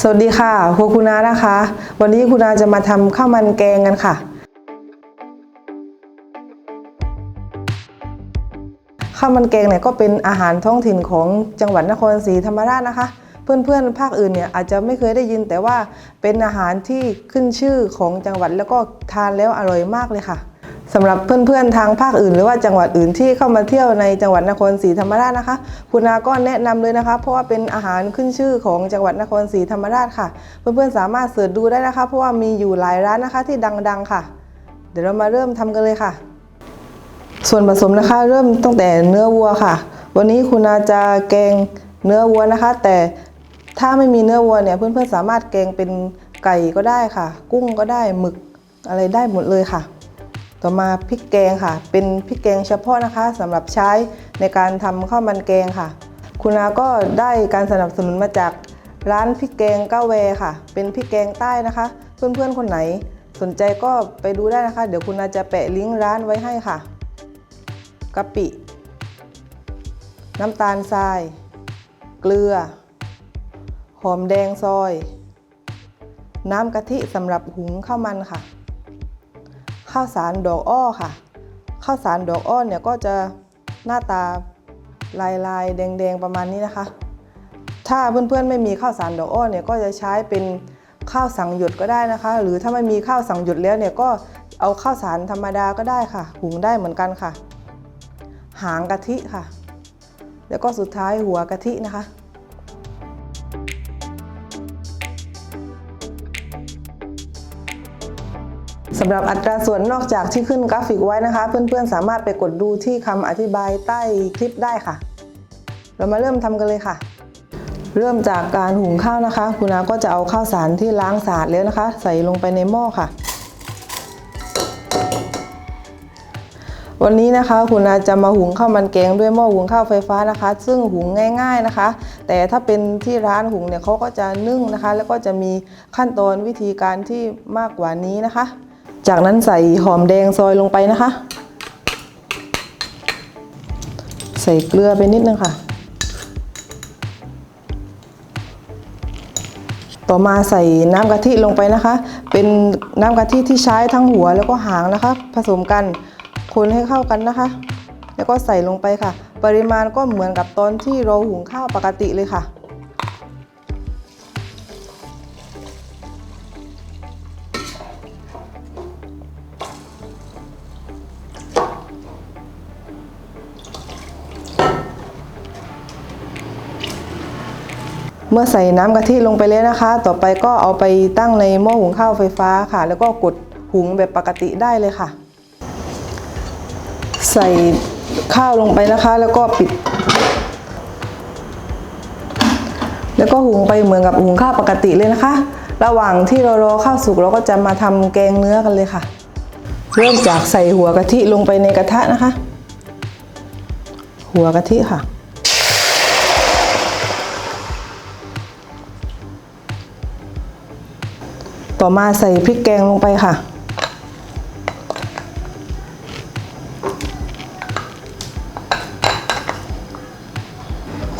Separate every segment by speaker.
Speaker 1: สวัสดีค่ะครูคุณนานะคะ วันนี้คุณนาจะมาทำข้าวมันแกงกันค่ะ ข้าวมันแกงเนี่ยก็เป็นอาหารท้องถิ่นของจังหวัดนครศรีธรรมราชนะคะ เพื่อนๆภาคอื่นเนี่ยอาจจะไม่เคยได้ยินแต่ว่าเป็นอาหารที่ขึ้นชื่อของจังหวัดแล้วก็ทานแล้วอร่อยมากเลยค่ะ สำหรับเพื่อนๆทางภาคอื่น หรือว่าจังหวัดอื่นที่เข้ามาเที่ยวในจังหวัดนครศรีธรรมราชนะคะ คุณนาก็แนะนำเลยนะคะ เพราะว่าเป็นอาหารขึ้นชื่อของจังหวัดนครศรีธรรมราชค่ะ เพื่อนๆสามารถเสิร์ชดูได้นะคะ เพราะว่ามีอยู่หลายร้านนะคะที่ดังๆค่ะ เดี๋ยวเรามาเริ่มทำกันเลยค่ะ ส่วนผสมนะคะเริ่มตั้งแต่เนื้อวัวค่ะ วันนี้คุณอาจะแกงเนื้อวัวนะคะ แต่ถ้าไม่มีเนื้อวัวเนี่ยเพื่อนๆสามารถแกงเป็นไก่ก็ได้ค่ะ กุ้งก็ได้หมึกอะไรได้หมดเลยค่ะ ต่อมาพริกแกงค่ะ เป็นพริกแกงเฉพาะนะคะสำหรับใช้ในการทำข้าวมันแกงค่ะ คุณอาก็ได้การสนับสนุนมาจากร้านพริกแกงก้าวแวค่ะ เป็นพริกแกงใต้นะคะ เพื่อนๆคนไหนสนใจก็ไปดูได้นะคะ เดี๋ยวคุณอาจะแปะลิงก์ร้านไว้ให้ค่ะกะปิ น้ำตาลทราย เกลือ หอมแดงซอย น้ำกะทิสำหรับหุงข้าวมันค่ะ ข้าวสารดอกอ้อค่ะ ข้าวสารดอกอ้อเนี่ยก็จะหน้าตาลายลายๆแดงๆประมาณนี้นะคะ ถ้าเพื่อนๆไม่มีข้าวสารดอกอ้อเนี่ยก็จะใช้เป็นข้าวสังหยดก็ได้นะคะ หรือถ้าไม่มีข้าวสังหยดแล้วเนี่ยก็เอาข้าวสารธรรมดาก็ได้ค่ะ หุงได้เหมือนกันค่ะ หางกะทิค่ะ แล้วก็สุดท้ายหัวกะทินะคะ สำหรับอัตราส่วนนอกจากที่ขึ้นกราฟิกไว้นะคะ เพื่อนๆสามารถไปกดดูที่คำอธิบายใต้คลิปได้ค่ะ เรามาเริ่มทำกันเลยค่ะ เริ่มจากการหุงข้าวนะคะ คุณอาก็จะเอาข้าวสารที่ล้างสะอาดแล้วนะคะ ใส่ลงไปในหม้อค่ะ วันนี้นะคะ คุณอาจะมาหุงข้าวมันแกงด้วยหม้อหุงข้าวไฟฟ้านะคะ ซึ่งหุงง่าย ๆนะคะ แต่ถ้าเป็นที่ร้านหุงเนี่ยเขาก็จะนึ่งนะคะ แล้วก็จะมีขั้นตอนวิธีการที่มากกว่านี้นะคะ จากนั้นใส่หอมแดงซอยลงไปนะคะ ใส่เกลือไปนิดนึงค่ะ ต่อมาใส่น้ำกะทิลงไปนะคะ เป็นน้ำกะทิที่ใช้ทั้งหัวแล้วก็หางนะคะ ผสมกันคนให้เข้ากันนะคะ แล้วก็ใส่ลงไปค่ะ ปริมาณก็เหมือนกับตอนที่เราหุงข้าวปกติเลยค่ะ เมื่อใส่น้ำกะทิลงไปแล้วนะคะ ต่อไปก็เอาไปตั้งในหม้อหุงข้าวไฟฟ้าค่ะ แล้วก็กดหุงแบบปกติได้เลยค่ะ ใส่ข้าวลงไปนะคะ แล้วก็ปิด แล้วก็หุงไปเหมือนกับหุงข้าวปกติเลยนะคะ ระหว่างที่เรารอข้าวสุกเราก็จะมาทำแกงเนื้อกันเลยค่ะ เริ่มจากใส่หัวกะทิลงไปในกระทะนะคะ หัวกะทิค่ะ ต่อมาใส่พริกแกงลงไปค่ะ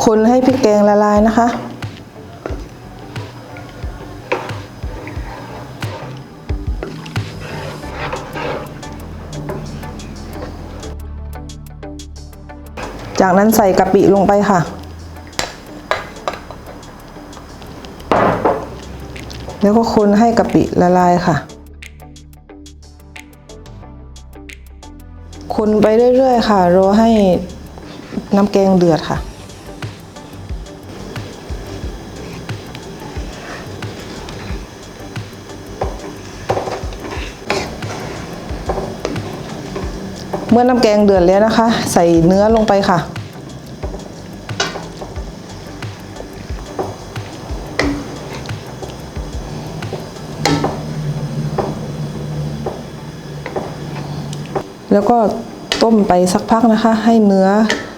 Speaker 1: คนให้พริกแกงละลายนะคะ จากนั้นใส่กะปิลงไปค่ะ แล้วก็คนให้กะปิละลายค่ะ คนไปเรื่อยๆค่ะ รอให้น้ำแกงเดือดค่ะ เมื่อน้ำแกงเดือดแล้วนะคะ ใส่เนื้อลงไปค่ะ แล้วก็ต้มไปสักพักนะคะ ให้เนื้อ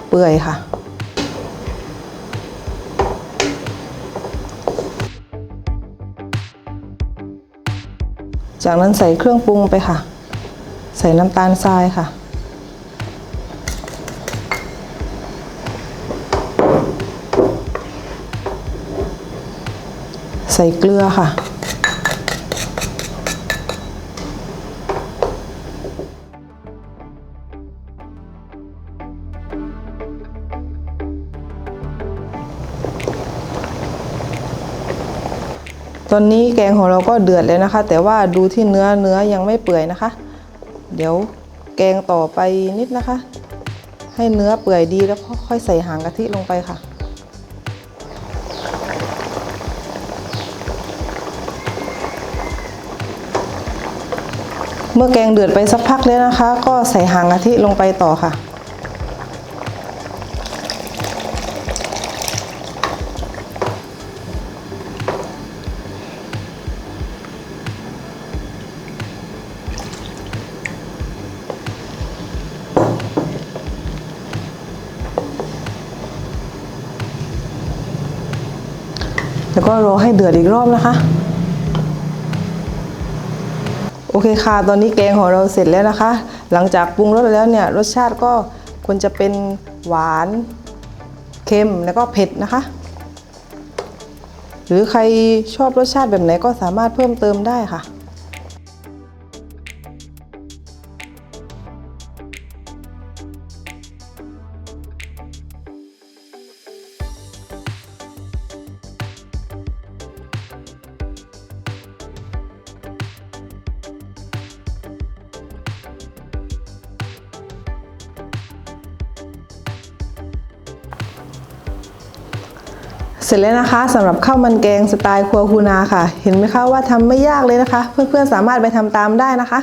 Speaker 1: เปื่อยค่ะ จากนั้นใส่เครื่องปรุงไปค่ะ ใส่น้ำตาลทรายค่ะ ใส่เกลือค่ะ ตอนนี้แกงของเราก็เดือดแล้วนะคะ แต่ว่าดูที่เนื้อเนื้อยังไม่เปื่อยนะคะ เดี๋ยวแกงต่อไปนิดนะคะ ให้เนื้อเปื่อยดีแล้วค่อยใส่หางกะทิลงไปค่ะเมื่อแกงเดือดไปสักพักแล้วนะคะ ก็ใส่หางกะทิลงไปต่อค่ะ แล้วก็รอให้เดือดอีกรอบนะคะ โอเคค่ะ ตอนนี้แกงของเราเสร็จแล้วนะคะ หลังจากปรุงรสแล้วเนี่ยรสชาติก็ควรจะเป็นหวานเค็มแล้วก็เผ็ดนะคะ หรือใครชอบรสชาติแบบไหนก็สามารถเพิ่มเติมได้ค่ะ เสร็จแล้วนะคะสำหรับข้าวมันแกงสไตล์ครัวคูนาค่ะ เห็นไหมคะว่าทำไม่ยากเลยนะคะ เพื่อนๆสามารถไปทำตามได้นะคะ